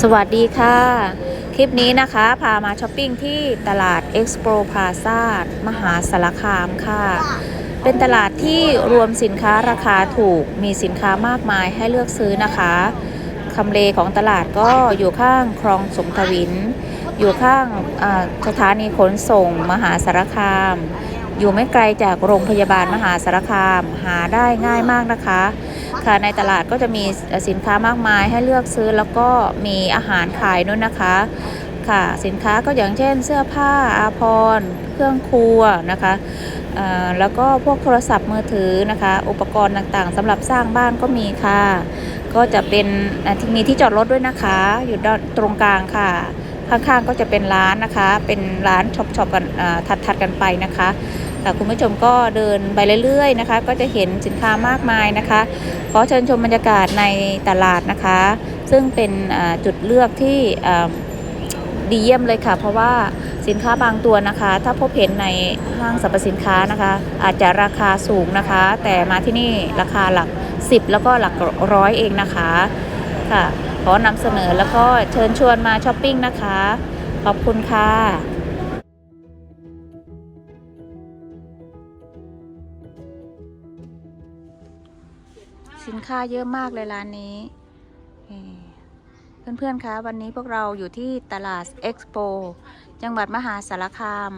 สวัสดีค่ะ คลิปนี้นะคะพามาช้อปปิ้งที่ตลาด Expo Plaza มหาสารคามค่ะ เป็นตลาดที่รวมสินค้าราคาถูกมีสินค้ามากมายให้เลือกซื้อนะคะคำเลของตลาดก็อยู่ข้างคลองสมทวิน อยู่ข้างสถานีขนส่งมหาสารคาม อยู่ไม่ไกลจากโรงพยาบาลมหาสารคาม หาได้ง่ายมากนะคะ ค่ะในตลาดก็จะมีสินค้ามากมายให้เลือกซื้อแล้วก็มีอาหารขายด้วยนะคะ ค่ะสินค้าก็อย่างเช่น เสื้อผ้าอาภรณ์เครื่องครัวนะคะแล้วก็พวกโทรศัพท์มือถือนะคะ อุปกรณ์ต่างๆสำหรับสร้างบ้านก็มีค่ะ ก็จะเป็นมีที่จอดรถด้วยนะคะ อยู่ตรงกลางค่ะ ข้างๆก็จะเป็นร้านนะคะ เป็นร้านช็อปๆกันถัดๆกันไปนะคะค่ะคุณผู้ชมก็เดินไปเรื่อยๆนะคะ ก็จะเห็นสินค้ามากมายนะคะ ขอเชิญชมบรรยากาศในตลาดนะคะ ซึ่งเป็นจุดเลือกที่ดีเยี่ยมเลยค่ะ เพราะว่าสินค้าบางตัวนะคะ ถ้าพบเห็นในห้างสรรพสินค้านะคะ อาจจะราคาสูงนะคะ แต่มาที่นี่ราคาหลัก 10 แล้วก็หลักร้อยเองนะคะค่ะ ขอนำเสนอแล้วก็เชิญชวนมาช้อปปิ้งนะคะ ขอบคุณค่ะสินค้าเยอะมากเลยร้านนี้ เพื่อนๆ คะ วันนี้พวกเราอยู่ที่ตลาดเอ็กซ์โปจังหวัดมหาสารคาม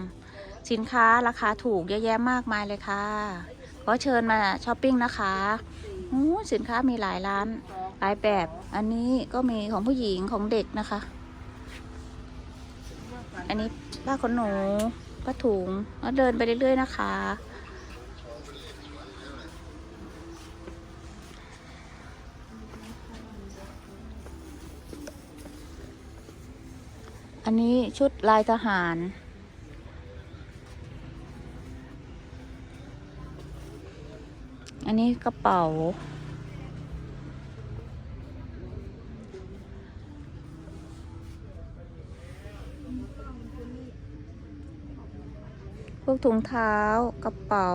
สินค้าราคาถูกเยอะแยะมากมายเลยค่ะ ขอเชิญมาช้อปปิ้งนะคะอู้สินค้ามีหลายร้าน หลายแบบ อันนี้ก็มีของผู้หญิงของเด็กนะคะ อันนี้ผ้าขนหนูผ้าถุงแล้วเดินไปเรื่อยๆนะคะ อันนี้ชุดลายทหารอันนี้กระเป๋า วกถุงเท้ากระเป๋า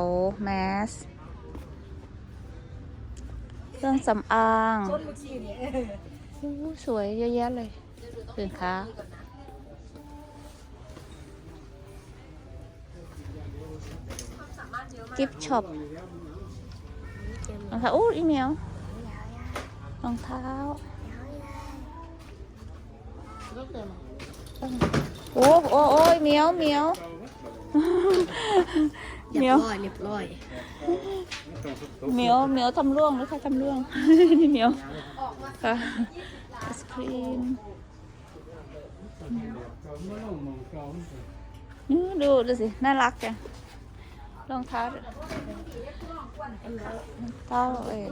แมส เครื่องสำอางอู้สวยเยอะแยะเลยสินค้ากิฟช็อปรองเท้าอู้อีเมียวรองเท้าโอ้โอ้โอ้ยเมียวเมียว เรียบร้อยเรียบร้อยเหมียวเหมียวทำร่วงหรือใครทำร่วง นี่เหมียวค่ะไอศครีมนี่ดูดูสิ น่ารักจังรองเท้ารองเท้าเอย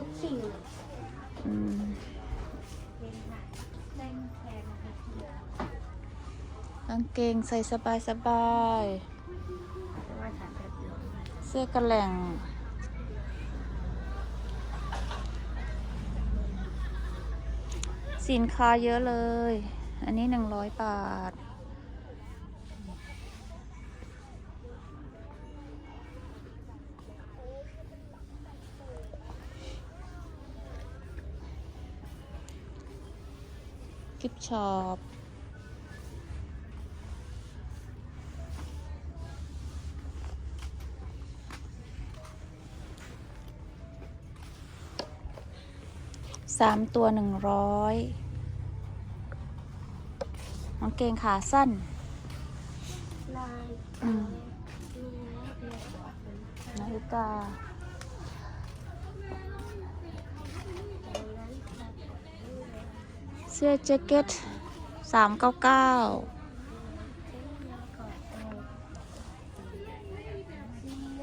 อืมกางเกงใส่สบายสบายๆเสื้อกระแหล่งสินค้าเยอะเลย อันนี้หนึ่งร้อยบาท กิฟช็อป สามตัวหนึ่งร้อยกางเกงขาสั้น ลายอืมนาฬิกาเสื้อแจ็คเก็ตสามเก้าเก้า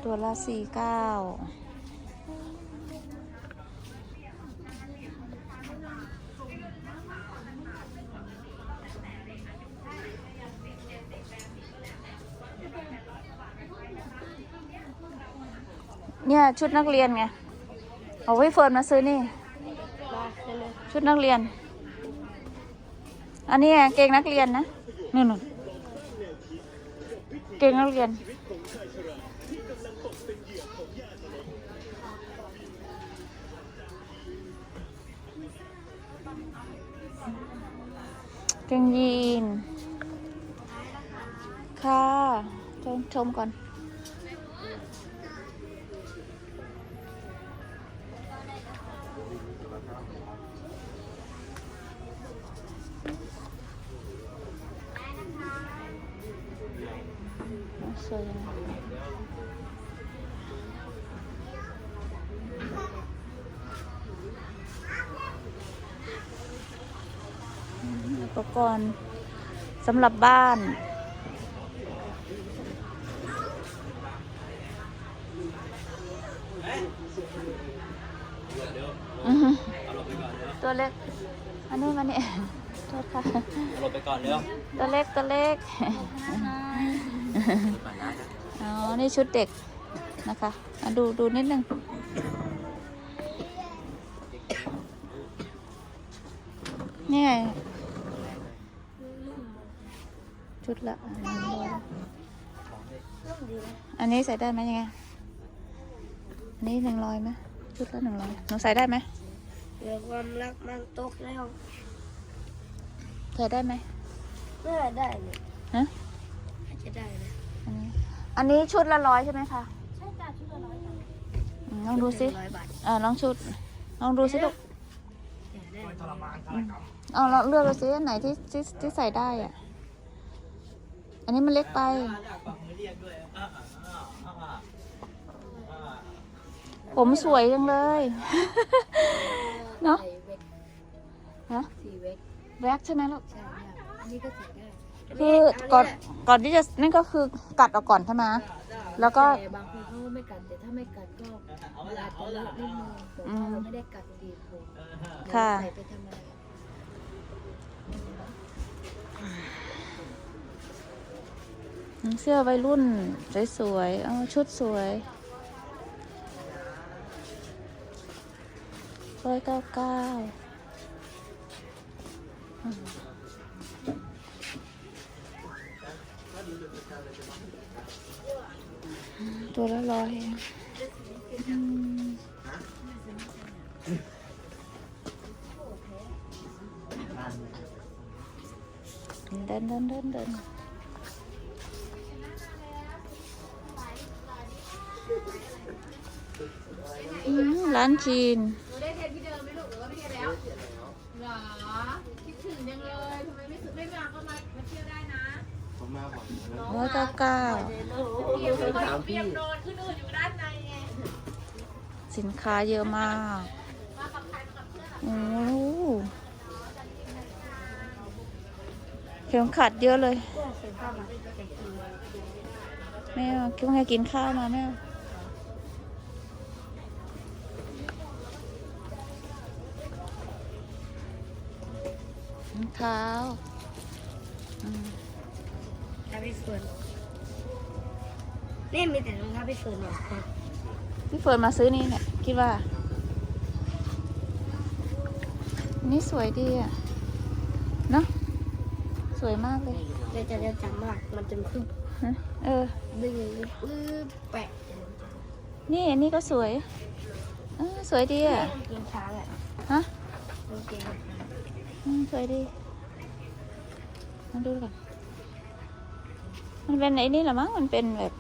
ตัวละสี่เก้า เนี่ยชุดนักเรียนไงเอาไว้เฟิร์นมาซื้อนี่ ชุดนักเรียน อันนี้เกงนักเรียนนะนู่นเกงนักเรียน เกงยีน ค่ะชมชมก่อน ปกรณ์สำหรับบ้าน ตัวเล็ก อันนี้มาเนี่ยโทษค่ะเอาลงไปก่อนเร็วตัวเล็กตัวเล็กอ๋อ นี่ชุดเด็กนะคะอะดูดูนิดนึงนี่ไง ชุดละ อันนี้ใส่ได้ไหมยังไง อันนี้หนึ่งร้อยไหมชุดละหนึ่งร้อยหนูใส่ได้ไหมเดี๋ยวความรักมันตกแล้วใส่ได้ไหมเมื่อได้เลยฮะอาจจะได้นะ อันนี้ อันนี้ชุดละร้อยใช่ไหมคะ ใช่จ้าชุดละร้อยอืมลองดูสิร้อยบาทเออลองชุด ลองดูสิลูกอยากได้เอาเราเลือกดูสิอันไหนที่ที่ที่ใส่ได้อะ อันนี้มันเล็กไปปักมือเรียกด้วยอ่าอ่าอ่าอ่าอ่าผมสวยจังเลย เนอะใส่เวกฮะสีเวกแว็กใช่ไหมลูกใช่ค่ะอันนี้ก็ใส่ได้คือก่อนก่อนที่จะนั่นก็คือกัดออกก่อนใช่ไหมแล้วก็แต่บางคนเขาไม่กัดแต่ถ้าไม่กัดก็เวลาจะเลอะนิดนึงแต่ถ้าเราไม่ได้กัดดีผมค่ะใส่ไปทำไม เสื้อวัยรุ่นสวยๆเอาชุดสวยร้อยเก้าเก้าตัวละร้อยเองอืมเดินเดินเดินเดิน ร้านจีนหนูได้เทปที่เดิมไหมลูกหรือว่าไม่เทปแล้วเหรอคิดถึงจังเลยทำไมไม่ซื้อไม่มาก็มามาเที่ยวได้นะร้อยเก้าเก้าเปียกเลยเปียกโดนขึ้นอื่นอยู่ด้านในไงสินค้าเยอะมากโอ้เข็มขัดเยอะเลย แม่คิดว่าไงกินข้าวมาแม่ เอารองเท้าอืมถ้าพี่เฟิร์นนี่มีแต่รองเท้าพี่เฟิร์นเนี่ยพี่เฟิร์นมาซื้อนี่เนี่ยคิดว่า นี่สวยดีอะ เนอะสวยมากเลยแต่จะเรียกจำมากมันจะขึ้นฮะเออดึงปื้อแปะนี่อันนี้ก็สวยเออสวยดีอะเกงช้างอะฮะเกงอืมสวยดี มาดูก่อนมันเป็นไอ้นี่หรอมั้ง มันเป็นแบบ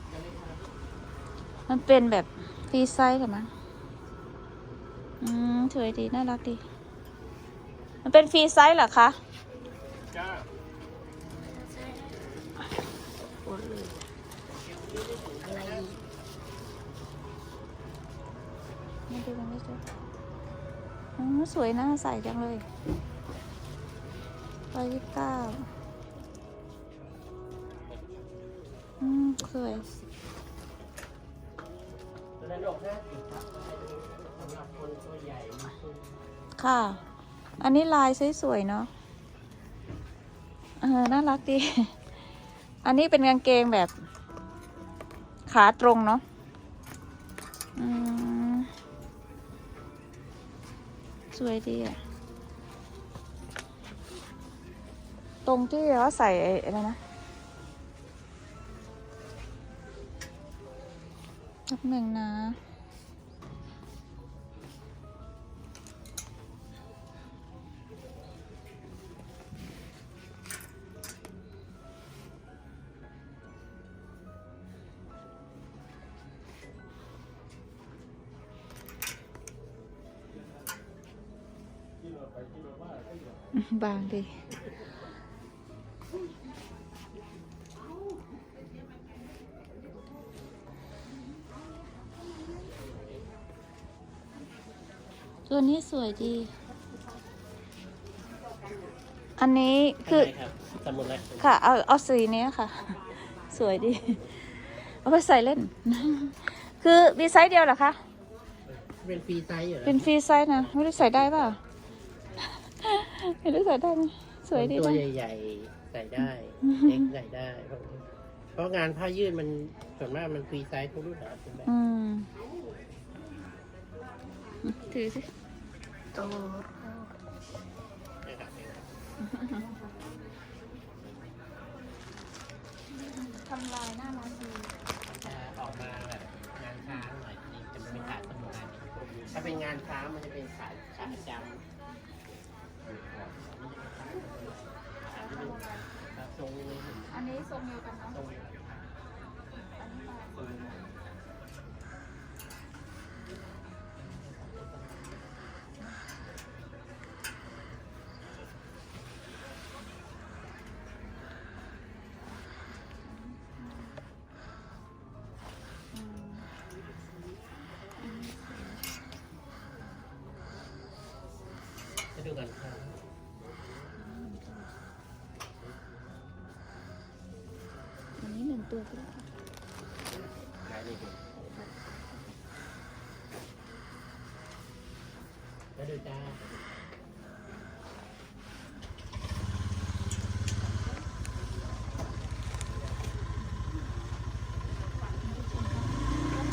มันเป็นแบบฟรีไซส์หรอมั้ง อืมสวยดี น่ารักดี มันเป็นฟรีไซส์เหรอคะปวดเลยอะไรอีกมาดูกันไม่เจออ๋อสวยน่าใส่จังเลยร้อยยี่สิบเก้า อืมสวยค่ะ อันนี้ลายสวยๆเนาะ เออ น่ารักดี อันนี้เป็นกางเกงแบบ ขาตรงเนาะสวยดีอะตรงที่ว่าใส่อะไรนะ จับหนึ่งนะ bàn đi ตัวนี้สวยดี อันนี้คือใช่ครับสมุดเลยค่ะ เอาเอาสีเนี้ยค่ะ สวยดี เอาไปใส่เล่น คือมีไซส์เดียวเหรอคะ เป็นฟรีไซส์เหรอเป็นฟรีไซส์นะ ไม่ได้ใส่ได้เปล่าไม่ได้ใส่ได้ไหมสวยดีตัวนะใหญ่ๆใส่ได้เล็กใส่ได้ เพราะงานผ้ายืดมันส่วนมากมันฟรีไซส์ทุกรุ่นอะเป็นแบบอืม ถือสิ โตนะครับทำลายหน้าร้านดีจะออกมาแบบงานช้างหน่อยนี่จะเป็นขายสมุดอันนี้ถ้าเป็นงานช้างมันจะเป็นขายขายจำทรงนี้อันนี้ทรงเดียวกันเนาะทรงนี้ จะดูกันครับอันนี้หนึ่งตัวก็ได้ค่ะได้เลยดูแล้วดูจ้า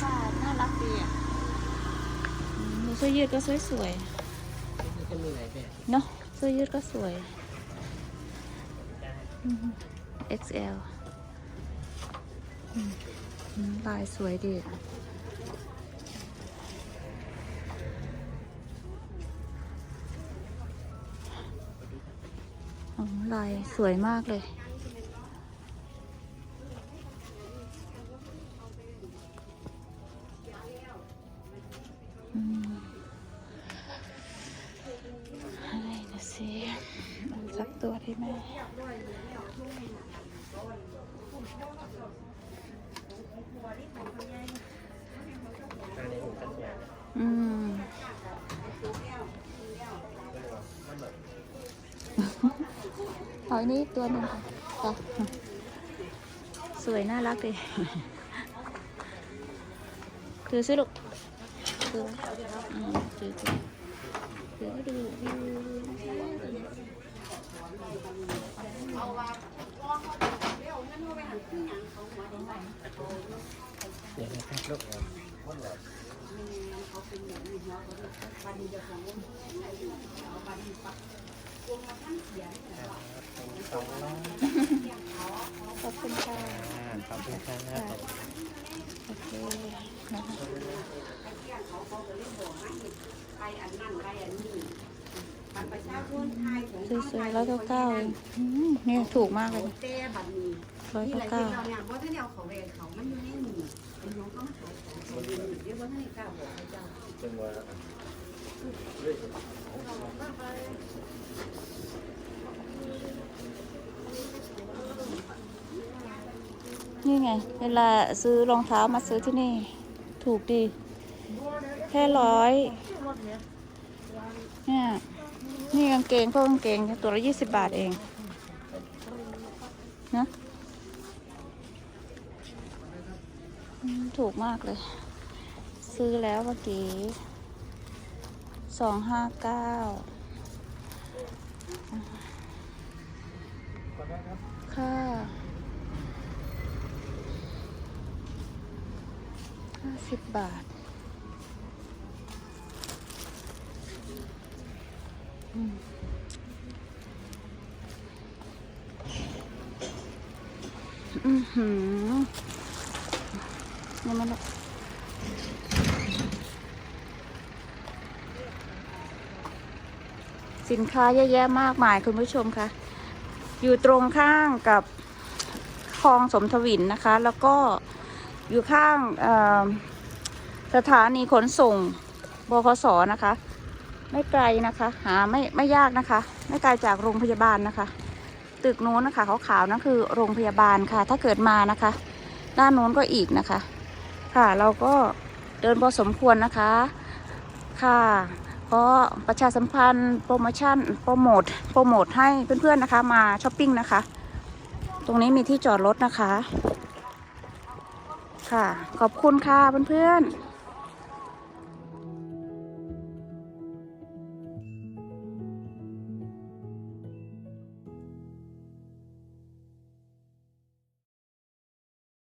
ค่ะน่ารักดีอะอืมเสื้อยืดก็สวยสวยนี่จะมีหลายแบบๆ เนาะเสื้อยืดก็สวย XL ลายสวยดีอ๋อลายสวยมากเลย มอันนี้ผมจะสวยอืมหอยนี้ตัวหนึ่งค่ะสวยน่ารักดีถือสิลูกถืออืมถือถือถือให้ดูดูดู เดี๋ยวนะครับลูกสองร้อยขอบคุณค่ะขอบคุณครับโอเคนะคะสวยๆร้อยเก้าเก้าเองอืมเนี่ยถูกมากเลย เต้บัดนี้ ร้อยนี่เก้าแหละเก้าที่เราเนี่ยว่าถ้าเดียวเขาเรียนเขามันอยู่ในหนีเป็นน้องเขามาขายของเขาดีเรียกว่าท่านกล้าบอกให้เจ้านี่ไง เวลาซื้อรองเท้ามาซื้อที่นี่ ถูกดี แค่ร้อยเนี่ยนี่กางเกงพวกกางเกงตัวละยี่สิบบาทเอง นะอืม ถูกมากเลย ซื้อแล้วเมื่อกี้สองห้าเก้าค่ะห้าสิบบาท อืมอือหือ ยังไม่หรอกสินค้าเยอะแยะมากมายคุณผู้ชมคะอยู่ตรงข้างกับคลองสมทวินนะคะ แล้วก็อยู่ข้างสถานีขนส่งบคสนะคะ ไม่ไกลนะคะ หาไม่ไม่ยากนะคะ ไม่ไกลจากโรงพยาบาลนะคะ ตึกนู้นนะคะขาวๆนั่นคือโรงพยาบาลค่ะ ถ้าเกิดมานะคะ ด้านนู้นก็อีกนะคะ ค่ะ เราก็เดินพอสมควรนะคะ ค่ะเพราะประชาสัมพันธ์โปรโมชั่นโปรโมทโปรโมทให้เพื่อนๆนะคะมาช้อปปิ้งนะคะ ตรงนี้มีที่จอดรถนะคะ ค่ะ ขอบคุณค่ะเพื่อนๆ